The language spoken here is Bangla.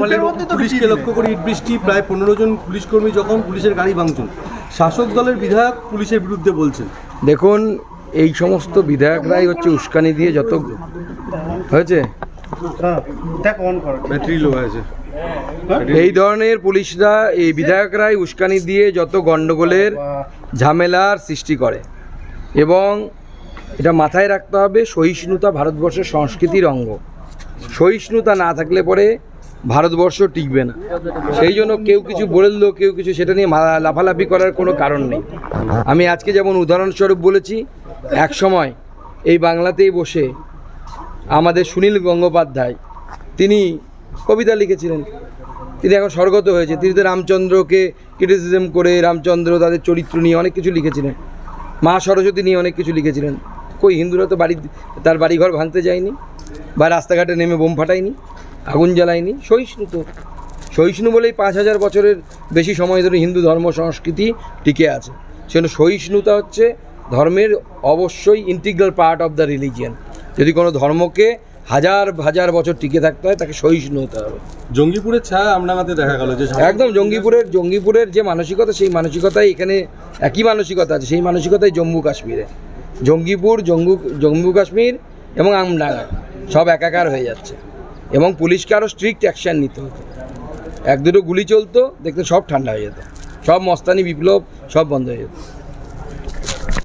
ফলে তো পুলিশকে লক্ষ্য করে ইট বৃষ্টি প্রায় পনেরো জন পুলিশ কর্মী যখন পুলিশের গাড়ি ভাঙচুর। শাসক দলের বিধায়ক পুলিশের বিরুদ্ধে বলছেন। দেখুন এই সমস্ত বিধায়করাই হচ্ছে উস্কানি দিয়ে যত হয়েছে? দেখ অন কর। ব্যাটারি লো আছে। এই ধরনের পুলিশরা এই বিধায়করাই উস্কানি দিয়ে যত গণ্ডগোলের ঝামেলার সৃষ্টি করে। এবং এটা মাথায় রাখতে হবে সহিষ্ণুতা ভারতবর্ষের সংস্কৃতির অঙ্গ। সহিষ্ণুতা না থাকলে পরে ভারতবর্ষ টিকবে না। সেই জন্য কেউ কিছু বলল কেউ কিছু সেটা নিয়ে লাফালাফি করার কোনো কারণ নেই। আমি আজকে যেমন উদাহরণস্বরূপ বলেছি, এক সময় এই বাংলাতেই বসে আমাদের সুনীল গঙ্গোপাধ্যায়, তিনি কবিতা লিখেছিলেন। তিনি এখন স্বর্গত হয়েছে। তিনি তো রামচন্দ্রকে ক্রিটিসিজম করে রামচন্দ্র তাদের চরিত্র নিয়ে অনেক কিছু লিখেছিলেন। মা সরস্বতী নিয়ে অনেক কিছু লিখেছিলেন। কই হিন্দুরা তো বাড়ি তার বাড়িঘর ভাঙতে যায়নি বা রাস্তাঘাটে নেমে বোম ফাটায়নি আগুন জ্বালায়নি। সহিষ্ণু তো সহিষ্ণু বলেই পাঁচ হাজার বছরের বেশি সময় ধরে হিন্দু ধর্ম সংস্কৃতি টিকে আছে। সেজন্য সহিষ্ণুতা হচ্ছে ধর্মের অবশ্যই integral part of the religion যদি কোনো ধর্মকে হাজার হাজার বছর টিকে থাকতে হয় তাকে সহিষ্ণু হতে হবে। জঙ্গিপুরের ছায়া আমডাঙ্গাতে দেখা গেল যে একদম জঙ্গিপুরের জঙ্গিপুরের যে মানসিকতা সেই মানসিকতাই এখানে একই মানসিকতা আছে সেই মানসিকতাই জম্মু কাশ্মীরে জঙ্গিপুর, জঙ্গু, জম্মু কাশ্মীর এবং আমডাঙ্গা সব একাকার হয়ে যাচ্ছে। এবং পুলিশকে আরও স্ট্রিক্ট অ্যাকশান নিতে হতো এক দুটো গুলি চলতো, দেখতে সব ঠান্ডা হয়ে যেত। সব মস্তানি বিপ্লব সব বন্ধ হয়ে যেত।